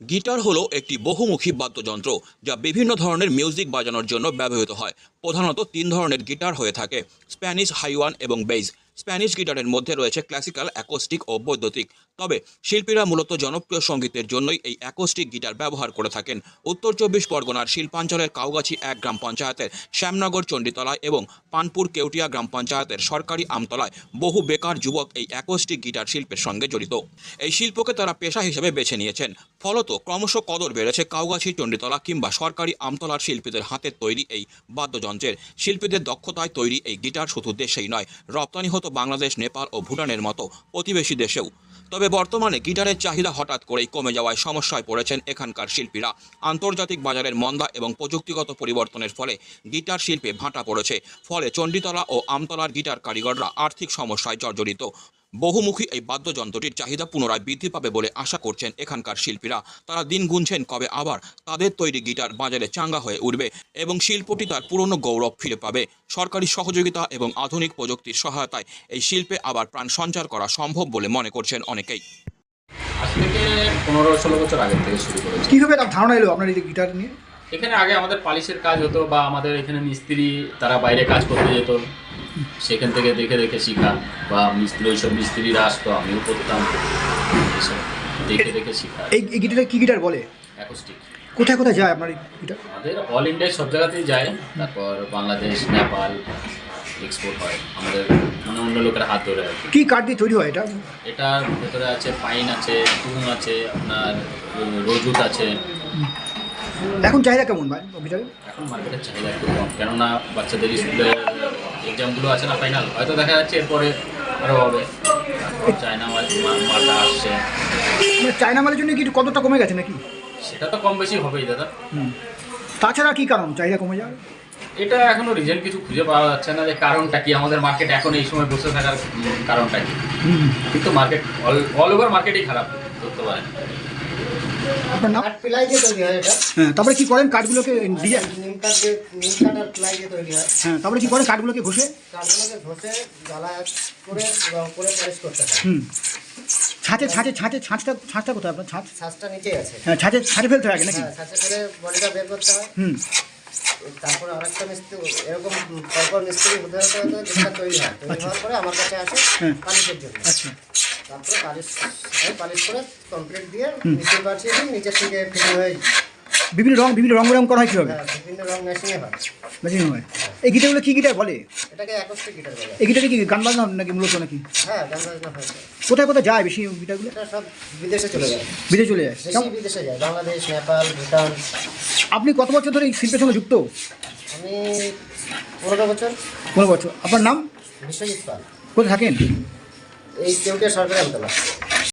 Guitar হলো একটি বহুমুখী বাদ্যযন্ত্র যা বিভিন্ন ধরনের মিউজিক বাজানোর জন্য ব্যবহৃত হয়। প্রধানত তিন ধরনের গিটার হয়ে থাকে, স্প্যানিশ হাইওয়ান এবং বেইজ। স্প্যানিশ গিটারের মধ্যে রয়েছে ক্লাসিক্যাল, অ্যাকোস্টিক ও বৈদ্যুতিক। তবে শিল্পীরা মূলত জনপ্রিয় সঙ্গীতের জন্যই এই অ্যাকোস্টিক গিটার ব্যবহার করে থাকেন। উত্তর চব্বিশ পরগনার শিল্পাঞ্চলের কাউগাছি এক গ্রাম পঞ্চায়েতের শ্যামনগর, চণ্ডীতলায় এবং পানপুর, কেউটিয়া গ্রাম পঞ্চায়েতের সরকারি আমতলায় বহু বেকার যুবক এই অ্যাকোস্টিক গিটার শিল্পের সঙ্গে জড়িত। এই শিল্পকে তারা পেশা হিসেবে বেছে নিয়েছেন। ফলত ক্রমশ কদর বেড়েছে কাউগাছি, চণ্ডীতলা কিংবা সরকারি আমতলার শিল্পীদের হাতের তৈরি এই বাদ্যযন্ত্রের। শিল্পীদের দক্ষতায় তৈরি এই গিটার শুধু দেশেই নয়, রপ্তানি হতো বাংলাদেশ, নেপাল ও ভুটানের মতো প্রতিবেশী দেশেও। তবে বর্তমানে গিটারের চাহিদা হঠাৎ করেই কমে যাওয়ায় সমস্যায় পড়েছেন এখানকার শিল্পীরা। আন্তর্জাতিক বাজারের মন্দা এবং প্রযুক্তিগত পরিবর্তনের ফলে গিটার শিল্পে ভাঁটা পড়েছে। ফলে চণ্ডীতলা ও আমতলার গিটার কারিগররা আর্থিক সমস্যায় জর্জরিত। বহুমুখী এই বাদ্যযন্ত্রটির চাহিদা পুনরায় বৃদ্ধি পাবে বলে আশা করছেন এখানকার শিল্পীরা। তারা দিন গুনছেন কবে আবার তাদের তৈরি গিটার বাজারে চাঙ্গা হয়ে উঠবে এবং শিল্পটি তার পুরনো গৌরব ফিরে পাবে। সরকারি সহযোগিতা এবং আধুনিক প্রযুক্তির সহায়তায় এই শিল্পে আবার প্রাণ সঞ্চার করা সম্ভব বলে মনে করছেন অনেকেই। আজ থেকে পনেরো ষোলো বছর আগের থেকে শুরু করেছি। কীভাবে তার ধারণা এলো আপনার এই যে গিটার নিয়ে? এখানে আগে আমাদের পালিশের কাজ হতো বা আমাদের এখানে মিস্ত্রি তারা বাইরে কাজ করতে যেত। সেখান থেকে দেখে দেখে শিখা। বা মিস্ত্রি ওইসব মিস্ত্রিরা আসতো আমিও করতাম। এসব দেখে দেখে শিখা। এই এই গিটারটা কী গিটার বলে? অ্যাকোস্টিক। কোথায় কোথায় যায় আপনার গিটার? আমাদের অল ইন্ডিয়ায় সব জায়গাতেই যায়। তারপর বাংলাদেশ নেপাল এক্সপোর্ট হয়। আমাদের মানে অন্য লোকের হাত ধরে আর কি। কাঠ দিয়ে তৈরি হয় এটা? এটার ভেতরে আছে পাইন আছে টুন আছে আপনার রজুত আছে। এখন চাহিদা কেমন ভাই গিটারে এখন মার্কেটের চাহিদা একটু কম। কেননা বাচ্চাদের স্কুলের এক্সামগুলো আছে না ফাইনাল হয়তো দেখা যাচ্ছে এরপরে আরও হবে। চায়না মাল মালটা আসছে। মানে চায়না মালের জন্য কি কতটা কমে গেছে নাকি? সেটা তো কম বেশি হবেই দাদা। হুম। তাছাড়া কী কারণ? চাহিদা কমে যাওয়ার? এটা এখনও রিজন কিছু খুঁজে পাওয়া যাচ্ছে না যে কারণটা কি। আমাদের মার্কেট এখন এই সময় বসে থাকার কারণটা কি। কিন্তু মার্কেট অল ওভার মার্কেটই খারাপ ধরতে পারেন। আপনার নাম? প্লাই দিয়ে তৈরি হয় এটা। হ্যাঁ তারপরে কি করেন কাঠগুলোকে ডিজাইন নিম কাঠ দিয়ে? নিম কাঠ আর প্লাই দিয়ে তৈরি হয়। হ্যাঁ তারপরে কি করেন কাঠগুলোকে ঘষে? কাঠগুলোকে ঘষে জ্বালা করে রং করে পলিশ করতে হয়। হুম। ছাঁচে ছাঁচে ছাঁচে ছাঁচটা ছাঁচটা কোথায় আপনার? ছাঁচ? শ্বাসটা নিচেই আছে। হ্যাঁ ছাঁচে ছাঁচে ফেলতে হয় আগে নাকি? হ্যাঁ শ্বাসে করে বডিটা বের করতে হয়। হুম। তারপরে আরেকটা মিস্ত্রি এরকম পরপর মিস্ত্রি হতে হতে হতে তৈরি হয়। তৈরি হওয়ার পরে আমার কাছে আসে হ্যাঁ। পালিশের জন্য। আচ্ছা। তারপরে পালিশ পালিশ করে কমপ্লিট দিয়ে নিচে পাঠিয়ে নিচের থেকে ফিটিং হয়ে বিভিন্ন রং বিভিন্ন রং রং করা হয় কীভাবে? হ্যাঁ, বিভিন্ন রং মেশিনে হয়। মেশিন হয়। এই গিটারগুলো কী গিটার বলে? এটাকে একত্রিত গিটার বলে। এই গিটারে কি গান বাজনা নাকি মূলত নাকি? হ্যাঁ গান বাজনা হয়েছে কোথায় কোথায় যায় বেশি গিটারগুলো? সব বিদেশে চলে যায়। বিদেশে চলে যায়। বিদেশে যায়। বাংলাদেশ নেপাল ভুটান। আপনি কত বছর ধরে এই শিল্পের সঙ্গে যুক্ত? আমি পনেরো বছর। পনেরো বছর। আপনার নাম? বিশ্বজিৎ পাল। কোথায় থাকেন? এই কেউটিয়া সরকারি আমতলা